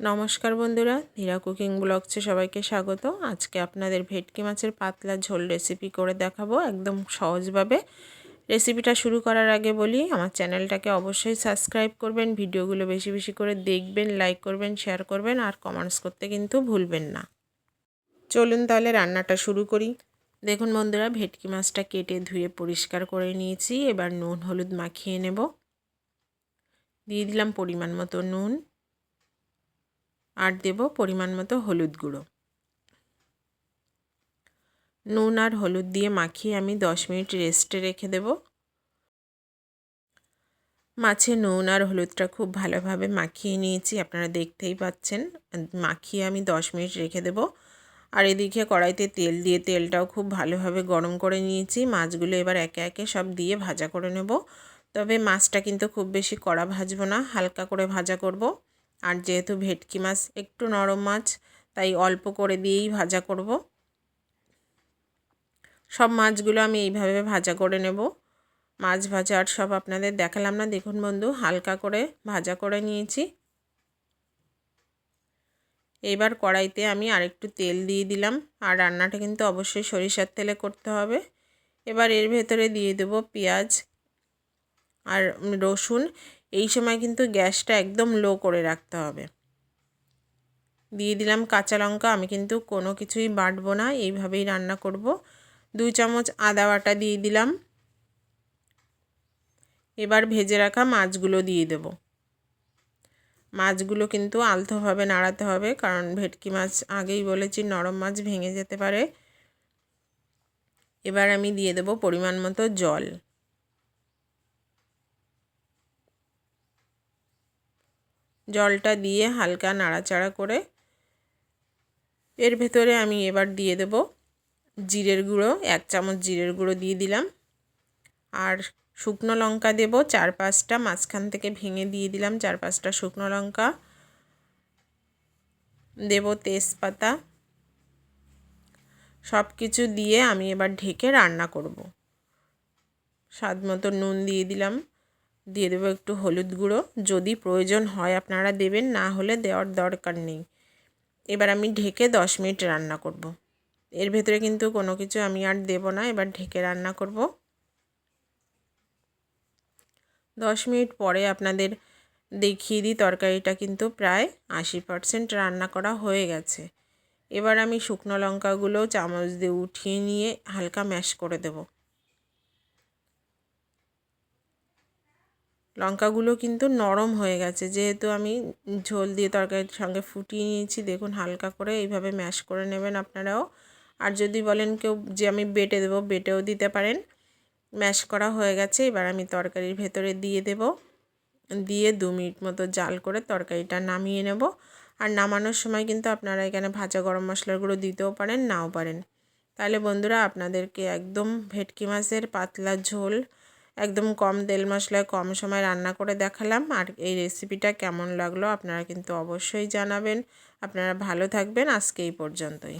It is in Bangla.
নমস্কার বন্ধুরা ধীরা কুকিং ব্লগসে সবাইকে স্বাগত। আজকে আপনাদের ভেটকি মাছের পাতলা ঝোল রেসিপি করে দেখাবো একদম সহজভাবে। রেসিপিটা শুরু করার আগে বলি, আমার চ্যানেলটাকে অবশ্যই সাবস্ক্রাইব করবেন, ভিডিওগুলো বেশি বেশি করে দেখবেন লাইক করবেন শেয়ার করবেন আর কমেন্টস করতে কিন্তু ভুলবেন না। চলুন তাহলে রান্নাটা শুরু করি। দেখুন বন্ধুরা, ভেটকি মাছটা কেটে ধুয়ে পরিষ্কার করে নিয়েছি, এবার নুন, হলুদ মাখিয়ে নেব। দিয়ে দিলাম পরিমাণ মতো নুন। আর দেব পরিমাণ মতো হলুদ গুঁড়ো। নুন আর হলুদ দিয়ে মাখিয়ে আমি দশ মিনিট রেস্টে রেখে দেব। মাছে নুন আর হলুদটা খুব ভালোভাবে মাখিয়ে নিয়েছি, আপনারা দেখতেই পাচ্ছেন। মাখিয়ে আমি দশ মিনিট রেখে দেব। আর এদিকে কড়াইতে তেল দিয়ে তেলটাও খুব ভালোভাবে গরম করে নিয়েছি। মাছগুলো এবার একে একে সব দিয়ে ভাজা করে নেব। তবে মাছটা কিন্তু খুব বেশি কড়া ভাজবো না, হালকা করে ভাজা করব। আর যেহেতু ভেটকি মাছ একটু নরম মাছ, তাই অল্প করে দিয়েই ভাজা করব। সব মাছগুলো আমি এইভাবে ভাজা করে নেব। মাছ ভাজা আর সব আপনাদের দেখালাম না, দেখুন বন্ধু, হালকা করে ভাজা করে নিয়েছি। এবার কড়াইতে আমি আরেকটু তেল দিয়ে দিলাম, আর রান্নাটা কিন্তু অবশ্যই সরিষার তেলে করতে হবে। এবার এর ভেতরে দিয়ে দেব পেঁয়াজ আর রসুন। এই সময় কিন্তু গ্যাসটা একদম লো করে রাখতে হবে। দিয়ে দিলাম কাঁচা লঙ্কা, আমি কিন্তু কোনো কিছুই বাটবো না, এইভাবেই রান্না করব। দুই চামচ আদা বাটা দিয়ে দিলাম। এবার ভেজে রাখা মাছগুলো দিয়ে দেব। মাছগুলো কিন্তু আলতোভাবে নাড়াতে হবে, কারণ ভেটকি মাছ আগেই বলেছি নরম মাছ ভেঙে যেতে পারে। এবার আমি দিয়ে দেব পরিমাণ মতো জল। জলটা দিয়ে হালকা নাড়াচাড়া করে এর ভেতরে আমি এবার দিয়ে দেব জিরের গুঁড়ো, এক চামচ জিরের গুঁড়ো দিয়ে দিলাম। আর শুকনো লঙ্কা দেব, চার পাঁচটা, মাঝখান থেকে ভেঙে দিয়ে দিলাম চার পাঁচটা শুকনো লঙ্কা। দেব তেজপাতা। সব কিছু দিয়ে আমি এবার ঢেকে রান্না করব। স্বাদ মতো নুন দিয়ে দিলাম। দিয়ে দেবো একটু হলুদ গুঁড়ো। যদি প্রয়োজন হয় আপনারা দেবেন, না হলে দেওয়ার দরকার নেই। এবার আমি ঢেকে দশ মিনিট রান্না করব। এর ভেতরে কিন্তু কোনো কিছু আমি আর দেব না, এবার ঢেকে রান্না করব। দশ মিনিট পরে আপনাদের দেখিয়ে দিই, তরকারিটা কিন্তু প্রায় আশি পারসেন্ট রান্না করা হয়ে গেছে। এবার আমি শুকনো লঙ্কাগুলো চামচ দিয়ে উঠিয়ে নিয়ে হালকা ম্যাশ করে দেবো। লঙ্কাগুলো কিন্তু নরম হয়ে গেছে। যেহেতু আমি ঝোল দিয়ে তরকারির সঙ্গে ফুটিয়ে নিয়েছি, দেখুন হালকা করে এইভাবে ম্যাশ করে নেবেন আপনারাও। আর যদি বলেন কেউ যে আমি বেটে দেবো, বেটেও দিতে পারেন। ম্যাশ করা হয়ে গেছে, এবার আমি তরকারির ভেতরে দিয়ে দেব। দিয়ে দু মিনিট মতো জাল করে তরকারিটা নামিয়ে নেব। আর নামানোর সময় কিন্তু আপনারা এখানে ভাজা গরম মশলার গুঁড়ো দিতেও পারেন, নাও পারেন। তাহলে বন্ধুরা, আপনাদেরকে একদম ভেটকি মাছের পাতলা ঝোল একদম কম তেল মশলায় কম সময় রান্না করে দেখালাম। আর এই রেসিপিটা কেমন লাগল আপনারা কিন্তু অবশ্যই জানাবেন। আপনারা ভালো থাকবেন। আজকে এই পর্যন্তই।